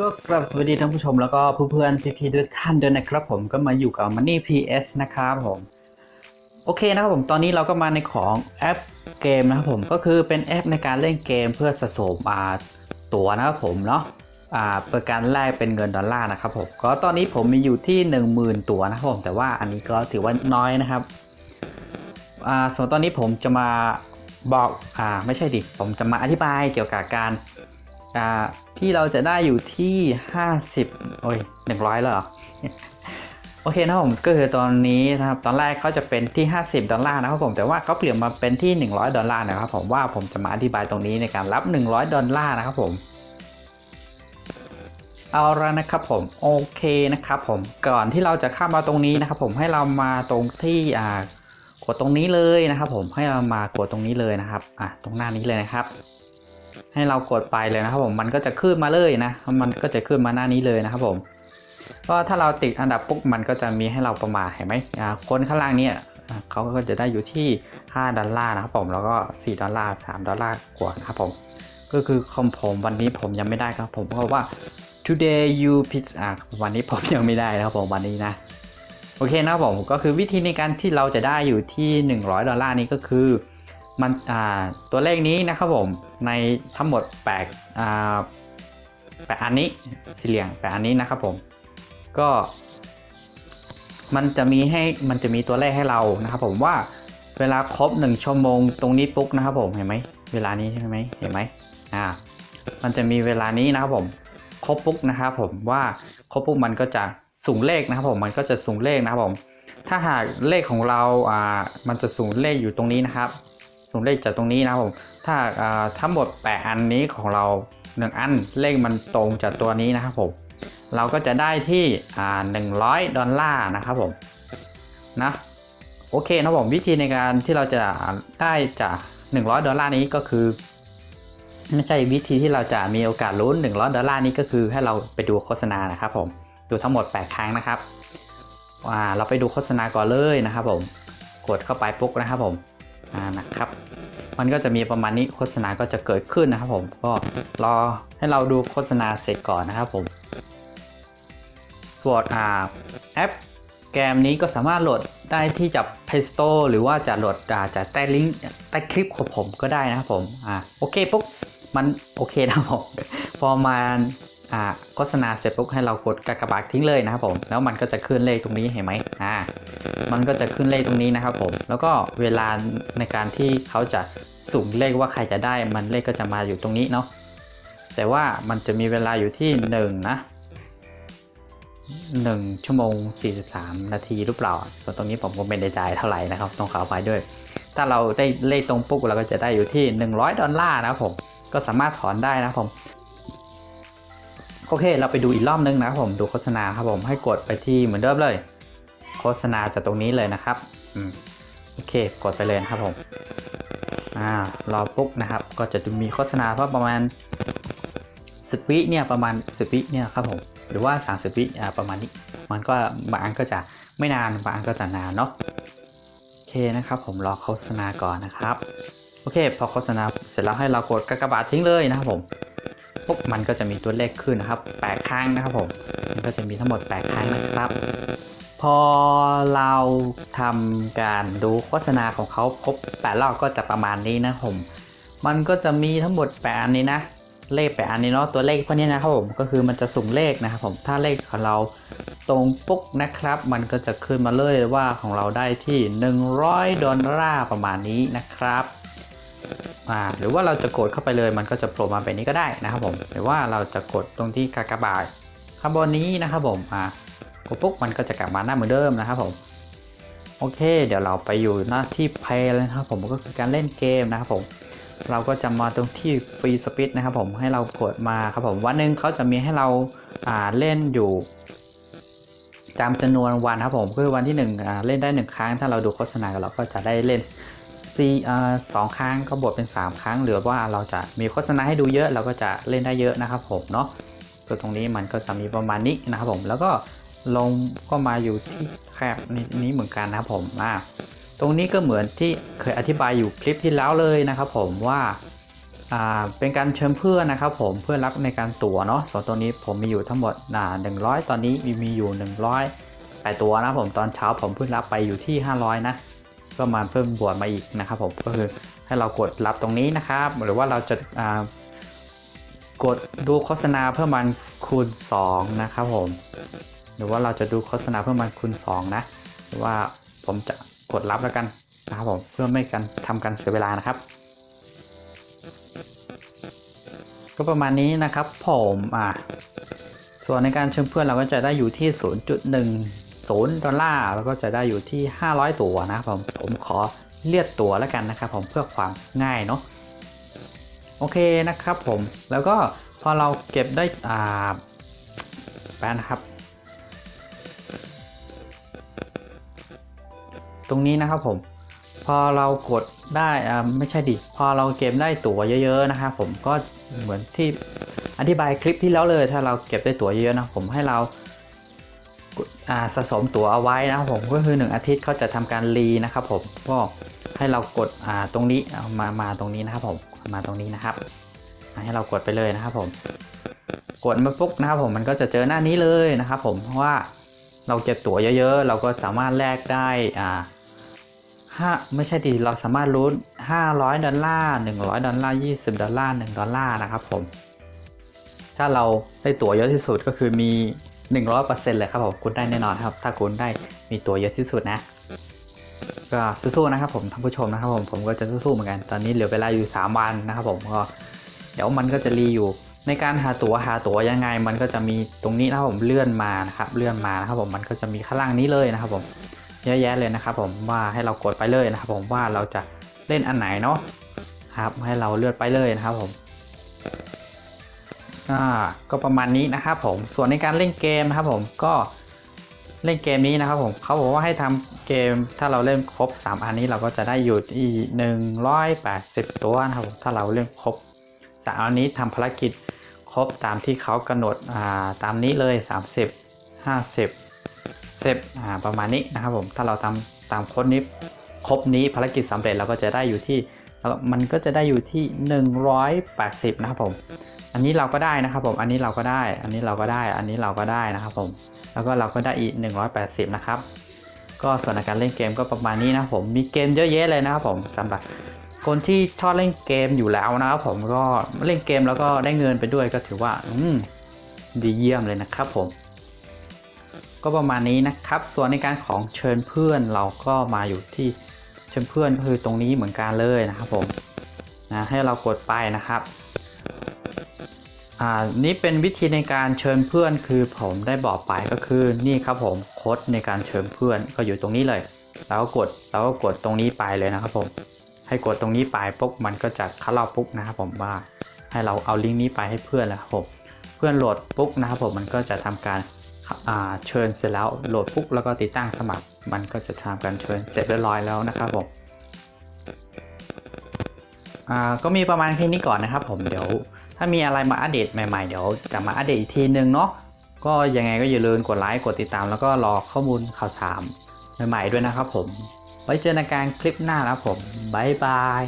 ก็กราบสวัสดีท่านผู้ชมแล้วก็เพื่อนๆพี่ๆทุกท่านด้วยนะครับผมก็มาอยู่กับ Money PS นะครับผม โอเคนะครับผมตอนนี้เราก็มาในของแอปเกมนะครับผมก็คือเป็นแอปในการเล่นเกมเพื่อสะสมอาตั๋วนะครับผมเนาะอ่าป็นการแลกเป็นเงินดอลลาร์นะครับผมก็ตอนนี้ผมมีอยู่ที่ 10,000 ตั๋วนะครับผมแต่ว่าอันนี้ก็ถือว่าน้อยนะครับอ่าส่วนตอนนี้ผมจะมาบอกอ่าไม่ใช่ดิผมจะมาอธิบายเกี่ยวกับการ อ่าที่เราจะได้อยู่ที่ 50 โอ้ย100แล้วเหรอ โอเคนะผมก็คือตอนนี้นะครับ ตอนแรกเขาจะเป็นที่ 50 ดอลลาร์นะครับผม แต่ว่าเขาเปลี่ยนมาเป็นที่ 100 ดอลลาร์นะครับผมว่าผมจะมาอธิบายตรงนี้ในการรับ 100 ดอลลาร์นะครับผมเอาละนะครับผมโอเคนะครับผมก่อนที่เราจะข้ามมาตรงนี้นะครับผมให้เรามาตรงที่อ่ากดตรงนี้เลยนะครับผมให้เรามากดตรงนี้เลยนะครับอะตรงหน้านี้เลยนะครับ ให้เรากดไปเลยนะครับผมมันก็จะขึ้นมาเลยนะ มันก็จะขึ้นมาหน้านี้เลยนะครับผมก็ถ้าเราติดอันดับปุ๊บมันก็จะมีให้เราประมาทเห็นไหมคนข้างล่างเนี่ยเขาก็จะได้อยู่ที่ 5 ดอลลาร์นะครับผมแล้วก็ 4 ดอลลาร์3ดอลลาร์กว่านะครับผมก็คือคอมผมวันนี้ผมยังไม่ได้ครับผมเพราะว่า today you pitch อ่าวันนี้ผมยังไม่ได้นะครับผมวันนี้นะโอเคนะครับผมก็คือวิธีในการที่เราจะได้อยู่ที่ 100 ดอลลาร์นี้ก็คือ มันตัวเลขนี้นะครับผมในทั้งหมดแปดแปดอันนี้สี่เหลี่ยงแปดอันนี้นะครับผมก็มันจะมีให้มันจะมีตัวเลขให้เรานะครับผมว่าเวลาครบหนึ่งชั่วโมงตรงนี้ปุ๊บนะครับผมเห็นไหมเวลานี้ใช่ไหมเห็นไหมอ่ามันจะมีเวลานี้นะครับผมครบปุ๊บนะครับผมว่าครบปุ๊บมันก็จะสูงเลขนะครับผมมันก็จะสูงเลขนะครับผมถ้าหากเลขของเราอ่ามันจะสูงเลขอยู่ตรงนี้นะครับ สูงเลขจากตรงนี้นะครับผมถ้าอ่าทั้งหมด8อันนี้ของเรา 1 อันเลขมันตรงจากตัวนี้นะครับผมเราก็จะได้ที่อ่า100ดอลลาร์นะครับผมนะโอเคนะผมวิธีในการที่เราจะได้จาก100 ดอลลาร์นี้ก็คือ ไม่ใช่วิธีที่เราจะมีโอกาสลุ้น100 ดอลลาร์นี้ก็คือให้เราไปดูโฆษณานะครับผมดูทั้งหมด 8 ครั้งนะครับอ่าเราไปดูโฆษณาก่อนเลยนะครับผมกดเข้าไปปุ๊บนะครับผม นะครับ มันก็จะมีประมาณนี้โฆษณาก็จะเกิดขึ้นนะครับ ผมก็รอให้เราดูโฆษณาเสร็จก่อนนะครับผมส่วนอ่าแอปแกมนี้ก็สามารถโหลดได้ที่จาก Play Store หรือว่าจะโหลดาจากใต้ลิงก์ใต้คลิปของผมก็ได้นะครับผมอ่าโอเคปุ๊บมันโอเคนะผมพอมา โฆษณาเสร็จปุ๊บให้เรากดกากบาททิ้งเลยนะครับผมแล้วมันก็จะขึ้นเลขตรงนี้เห็นไหมอ่ามันก็จะขึ้นเลขตรงนี้นะครับผมแล้วก็เวลาในการที่เขาจะสุ่มเลขว่าใครจะได้มันเลขก็จะมาอยู่ตรงนี้เนาะแต่ว่ามันจะมีเวลาอยู่ที่หนึ่งนะหนึ่งชั่วโมง 43 นาทีหรือเปล่าส่วนตรงนี้ผมก็ไม่ได้จ่ายเท่าไหร่นะครับต้องขอไปด้วย ถ้าเราได้เลขตรงปุ๊บเราก็จะได้อยู่ที่ 100 ดอลลาร์นะครับผมก็สามารถถอนได้นะครับผม โอเค เราไปดูอีกรอบนึงนะครับผมดูโฆษณาครับผมให้กดไปที่เหมือนเดิมเลย โฆษณาจากตรงนี้เลยนะครับอืมโอเค กดไปเลยครับผมอ่ารอปุ๊บนะครับ ก็จะมีโฆษณาเพราะประมาณสิบวิเนี่ยประมาณสิบวิเนี่ยครับผมหรือว่าสามสิบวิอ่าประมาณนี้ มันก็บางอันก็จะไม่นานบางอันก็จะนานเนาะโอเคนะครับ ผมรอโฆษณาก่อนนะครับโอเค พอโฆษณาเสร็จแล้วให้เรากดกากบาททิ้งเลยนะครับผม ปุ๊บมันก็จะมีตัวเลขขึ้นนะครับแปดครั้งนะครับผมมันก็จะมีทั้งหมดแปดครั้งนะครับ พอเราทำการดูโฆษณาของเขาครบแปดรอบก็จะประมาณนี้นะผมมันก็จะมีทั้งหมดแปดอันนี้นะเลขแปดอันนี้เนาะตัวเลขพวกนี้นะครับผมก็คือมันจะสุ่มเลขนะครับผมถ้าเลขของเราตรงปุ๊กนะครับ มันก็จะขึ้นมาเลยว่าของเราได้ที่ 100 ดอลลาร์ประมาณนี้นะครับ อ่าหรือว่าเราจะกดเข้าไปเลยมันก็จะโผล่มาแบบนี้ก็ได้นะครับผมหรือว่าเราจะกดตรงที่กากบาทข้างบนนี้นะครับผมอ่ากดปุ๊บมันก็จะกลับมาหน้าเหมือนเดิมนะครับผมโอเค เดี๋ยวเราไปอยู่หน้าที่เพลย์นะครับผมก็คือการเล่นเกมนะครับผมเราก็จะมาตรงที่ฟรีสปิดนะครับผมให้เรากดมาครับผมวันหนึ่งเขาจะมีให้เราอ่าเล่นอยู่ตามจำนวนวันครับผมคือวันที่หนึ่งเล่นได้หนึ่งครั้ง ถ้าเราดูโฆษณาเราก็จะได้เล่น ซีอ่าสองครั้งก็บวกเป็นสามครั้ง หรือว่าเราจะมีโฆษณาให้ดูเยอะเราก็จะเล่นได้เยอะนะครับผมเนาะตัวตรงนี้มันก็จะมีประมาณนี้นะครับผมแล้วก็ลงก็มาอยู่ที่แคบนี้เหมือนกันนะครับผมอ่าตรงนี้ก็เหมือนที่เคยอธิบายอยู่คลิปที่แล้วเลยนะครับผมว่าอ่าเป็นการเชิญเพื่อนนะครับผมเพื่อรับในการตั๋วเนาะส่วนตัวนี้ผมมีอยู่ทั้งหมดอ่าหนึ่งร้อยตอนนี้มีมีอยู่หนึ่งร้อยแปดตัวนะครับผมตอนเช้าผมเพิ่งรับไปอยู่ที่ห้าร้อยนะ ก็มาเพิ่มบวกมาอีกนะครับผมก็คือให้เรากดรับตรงนี้นะครับ หรือว่าเราจะากดดูโฆษณาเพื่อมันคูณสองนะครับผม หรือว่าเราจะดูโฆษณาเพื่อมันคูณสองนะหรือว่าผมจะกดรับแล้วกันนะครับผมเพื่อไม่กันทำกันเสียเวลานะครับ ก็ประมาณนี้นะครับผมอะส่วนในการเชิญเพื่อนเราก็จะได้อยู่ที่ 0ดอลลาร์แล้วก็จะได้อยู่ที่ 500 ตัวนะครับผมผมขอเลียดตัวแล้วกันนะครับผมเพื่อความง่ายเนาะโอเคนะครับผมแล้วก็พอเราเก็บได้อ่าแป๊บนะครับ ตรงนี้นะครับผมพอเรากดได้อ่าไม่ใช่ดิพอเราเก็บได้ตั๋วเยอะ ๆนะครับผมก็เหมือนที่อธิบายคลิปที่แล้วเลยถ้าเราเก็บได้ตั๋วเยอะนะผมให้เรา สะสมตั๋วเอาไว้นะครับผมก็คือ 1 อาทิตย์เขาจะทำการรีนะครับผมก็ให้เรากดอ่าตรงนี้มามาตรงนี้นะครับผมมาตรงนี้นะครับ ให้เรากดไปเลยนะครับผมกดมาปุ๊บนะครับผมมันก็จะเจอหน้านี้เลยนะครับผมเพราะว่าเราเก็บตั๋วเยอะๆ เราก็สามารถแลกได้อ่าห้าไม่ใช่ดีเราสามารถลุ้น500ดอลลาร์100ดอลลาร์20ดอลลาร์1ดอลลาร์นะครับผมถ้าเราได้ตั๋วเยอะที่สุดก็คือมี 100%เลยครับผมคุณได้แน่นอนครับ ถ้าคุณได้มีตั๋วเยอะที่สุดนะ ก็สู้ๆนะครับผมท่านผู้ชมนะครับผมผมก็จะสู้ๆเหมือนกันตอนนี้เหลือเวลาอยู่ 3 วันนะครับผมก็เดี๋ยวมันก็จะรีอยู่ในการหาตั๋วหาตั๋วยังไง มันก็จะมีตรงนี้นะครับผมเลื่อนมานะครับเลื่อนมานะครับผมมันก็จะมีข้างล่างนี้เลยนะครับผมเยอะแยะเลยนะครับผมว่าให้เรากดไปเลยนะครับผมว่าเราจะเล่นอันไหนเนาะครับให้เราเลือกไปเลยนะครับผม ก็ประมาณนี้นะครับผมส่วนในการเล่นเกมนะครับผมก็เล่นเกมนี้นะครับผมเขาบอกว่าให้ทำเกมถ้าเราเล่นครบ 3 อันนี้เราก็จะได้อยู่ที่180ตัวนะครับผมถ้าเราเล่นครบสามอันนี้ทำภารกิจครบตามที่เขากำหนดอ่าตามนี้เลย 30 50เซฟอ่าประมาณนี้นะครับผมถ้าเราทำตามโค้ดนี้ครบนี้ภารกิจสำเร็จเราก็จะได้อยู่ที่มันก็จะได้อยู่ที่ 180 นะครับผม อันนี้เราก็ได้นะครับผมอันนี้เราก็ได้ อันนี้เราก็ได้ อันนี้เราก็ได้นะครับผมแล้วก็เราก็ได้อีก 180 นะครับ ก็ส่วนในการเล่นเกมก็ประมาณนี้นะผมมีเกมเยอะแยะเลยนะครับผมสำหรับคนที่ชอบเล่นเกมอยู่แล้วนะครับผมก็เล่นเกมแล้วก็ได้เงินไปด้วยก็ถือว่าอืมดีเยี่ยมเลยนะครับผม ก็ประมาณนี้นะครับ ส่วนในการของเชิญเพื่อนเราก็มาอยู่ที่เชิญเพื่อนก็คือตรงนี้เหมือนกันเลยนะครับผมนะให้เรากดไปนะครับ อ่านี่เป็นวิธีในการเชิญเพื่อนคือผมได้บอกไปก็คือนี่ครับผมโค้ดในการเชิญเพื่อนก็อยู่ตรงนี้เลย แล้วก็กดแล้วก็กดตรงนี้ไปเลยนะครับผม ให้กดตรงนี้ไปปุ๊บมันก็จะเข้าเราปุ๊บนะครับผมว่าให้เราเอาลิงก์นี้ไปให้เพื่อนแล้วครับผมเพื่อนโหลดปุ๊บนะครับผมมันก็จะทำการเชิญเสร็จแล้วโหลดปุ๊บแล้วก็ติดตั้งสมัคร มันก็จะทำการเชิญเสร็จเรียบร้อยแล้วนะครับผมก็มีประมาณแค่นี้ก่อนนะครับผมเดี๋ยว ถ้ามีอะไรมาอัปเดตใหม่ๆ เดี๋ยวจะมาอัปเดตอีกทีนึงเนาะก็ยังไงก็อย่าลืมกดไลค์กดติดตามแล้วก็รอข้อมูลข่าวสารใหม่ๆด้วยนะครับผม ไว้เจอในการคลิปหน้านะครับผมบ๊ายบาย